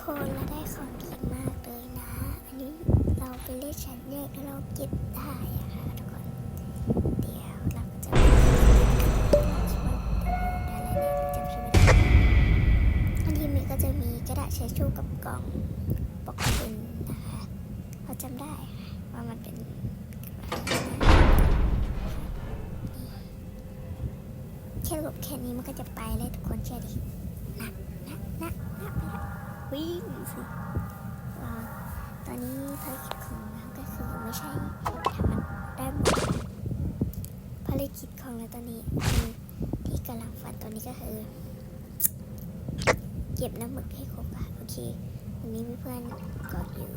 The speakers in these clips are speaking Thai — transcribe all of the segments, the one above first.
คนเราได้ของดีมากเลยนะ อันนี้เราไปเล่นชั้นแยกแล้วเราเก็บได้อะค่ะทุกคน เดี๋ยวเราก็จะไปเราคิดว่าได้อะไรเนี่ยจำชื่อไม่ได้อันที่มีก็จะมีกระดาษเช็ดชูกับกล่องปกตินะคะเราจำได้ว่ามันเป็นแค่หลบแค่นี้มันก็จะไปเลยทุกคนเชื่อดินะนะนะนะไปละ วิ่งสิตอนนี้ภารกิจของเราก็คือไม่ใช่ทำได้หมดภารกิจของเราตอนนี้คือที่กำลังฝันตอนนี้ก็คือ เก็บน้ำหมึกให้ครบอะโอเควันนี้มีเพื่อนกอดอยู่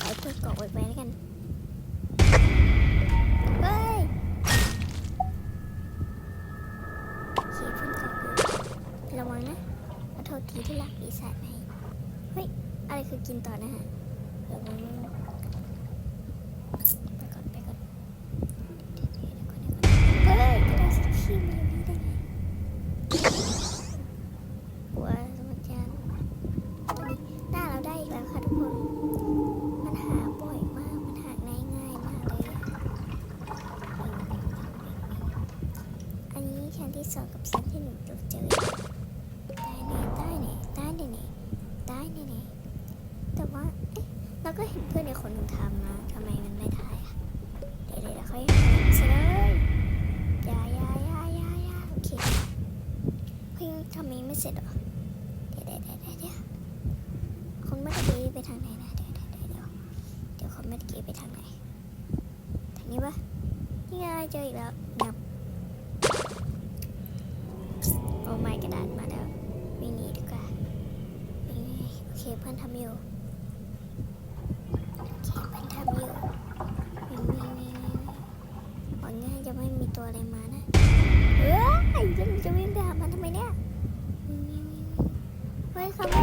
ขอให้เพื่อนกอดไว้ไว้แล้วกันเฮ้ยโอเคเพื่อนกอดอยู่ระวังนะ โทษทีที่รักปีศาจให้เฮ้ย อะไรคือกินต่อนะฮะระวังไปก่อนไปก่อนเฮ้ยกระดาษที่มีอยู่นี่ได้ไงหัวสมุดจานตอนนี้หน้าเราได้อีกแล้วค่ะทุกคน มันหาบ่อยมาก มันหาง่ายง่ายมากเลยอันนี้ชั้นที่สองกับชั้นที่หนึ่งเราเจอได้แน่ได้แน่ได้แน่แน่ได้แน่แน่แต่ว่า เเราก็เห็นเพื่อนในคนหนึ่งทำนะทำไมมันไม่ได้อะเดี๋ยวเดี๋ยวเดี๋ยวค่อยทำเสร็จเลยยายายายายาโอเคเฮ้ยทำไมไม่เสร็จหรอเดี๋ยวเดี๋ยวเดี๋ยวเดี๋ยวคนเมื่อกี้ไปทางไหนนะเดี๋ยวเดี๋ยวเดี๋ยวเดี๋ยวเดี๋ยวคนเมื่อกี้ไปทางไหนทางนี้ปะนี่ไงเจออีกแล้วนับโอ้ไม่กระดาษมาแล้ววิ่งหนีดีกว่าวิ่งหนีโอเคเพื่อนทำอยู่โอเคเพื่อนทำอยู่วิ่งวิ่งวิ่งวิ่ง หวังง่ายจะไม่มี ตัวอะไรมานะเอ้ยแล้วมันจะวิ่งไปหามันทำไมเนี่ยวิ่งวิ่งวิ่งวิ่งเฮ้ยเขาไม่